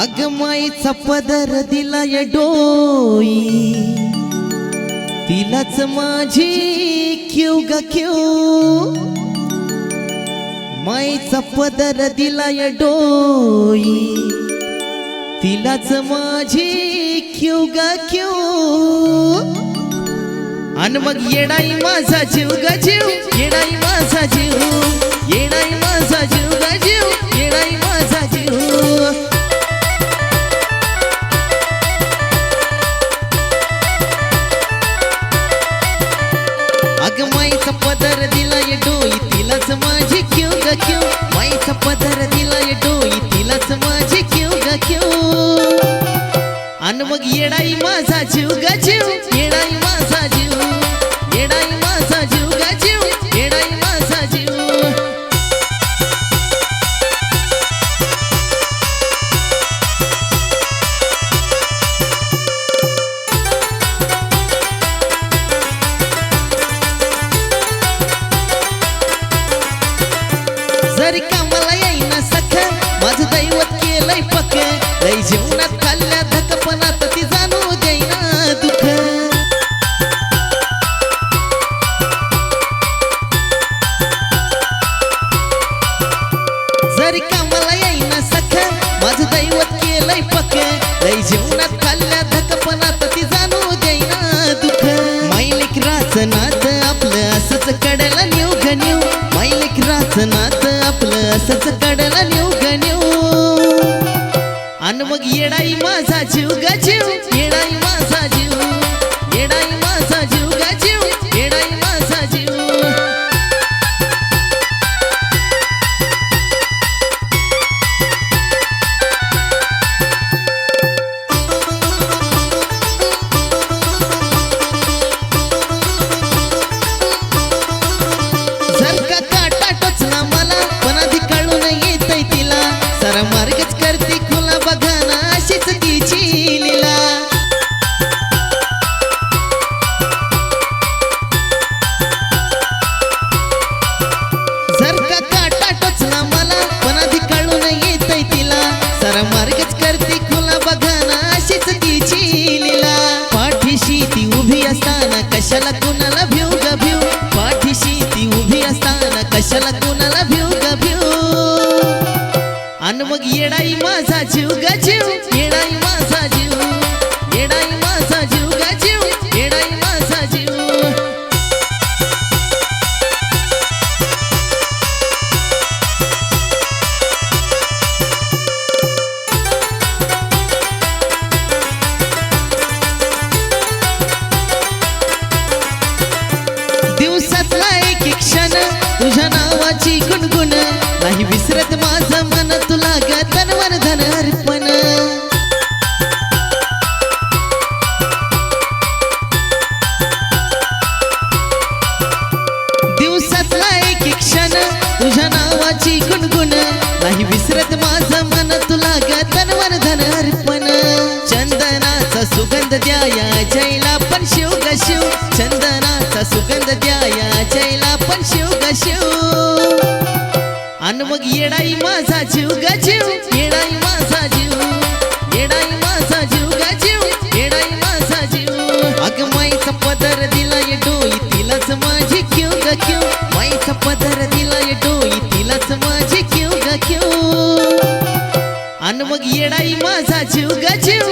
अग माईचा पदर दिला डोई. तिलाच माझी क्यू ग क्यू माईचा पदर दिला डोई. तिलाच माझी क्यू ग क्यू अन मग येडाई माझा जीव ग जीव. येडाई माझा जीव. येडाई माझा जीव ग जीव. येडाई अग माईचा पदर दिला ये डोई तिलाच माझी क्यू ग क्यू. माईचा पदर दिला ये डोई तिलाच माझी क्यू ग क्यू. अन मग येडाई माझा जीव ग जीव येडाई माझा जीवनात खाल्ल्या धकपणात ती जाणू देईना दुःख. माईलिक राचनात आपलं असंच कडला नेऊ घन्यू माईलिक राचनात आपलं असंच कडला नेऊ घन्यू आणि मग येडाई माझा जीव ग जीव. असताना कशाला कुणाला भिऊ ग भिऊ? पाठीशी ती उभी असताना कशाला कुणाला भिऊ ग भिऊ? आणि मग येडाई माझा जीव ग जीव येडाई माझा जीव. नाही माझं मन तुला ग तनवर धन अर्पण. दिवसातला एक क्षण तुझ्या नावाची गुणगुण. नाही विसरत माझं मन तुला ग तनवर धन अर्पण. चंदनाचा सुगंध द्याया जैला पण शिव ग शिव. चंदनाचा सुगंध द्याया जैला पण शिव ग शिव. आणि मग येडाई माझा जीव गजीव येडाई माझा जीव. येडाई माझा जीव गजीव येडाई माझा जीव. अग माईचा पदर दिला ये डोई तिलाच माझी क्यू ग क्यू. माईचा पदर दिला ये डोई तिलाच माझी क्यू ग क्यू. आणि मग येडाई माझा जीव गजीव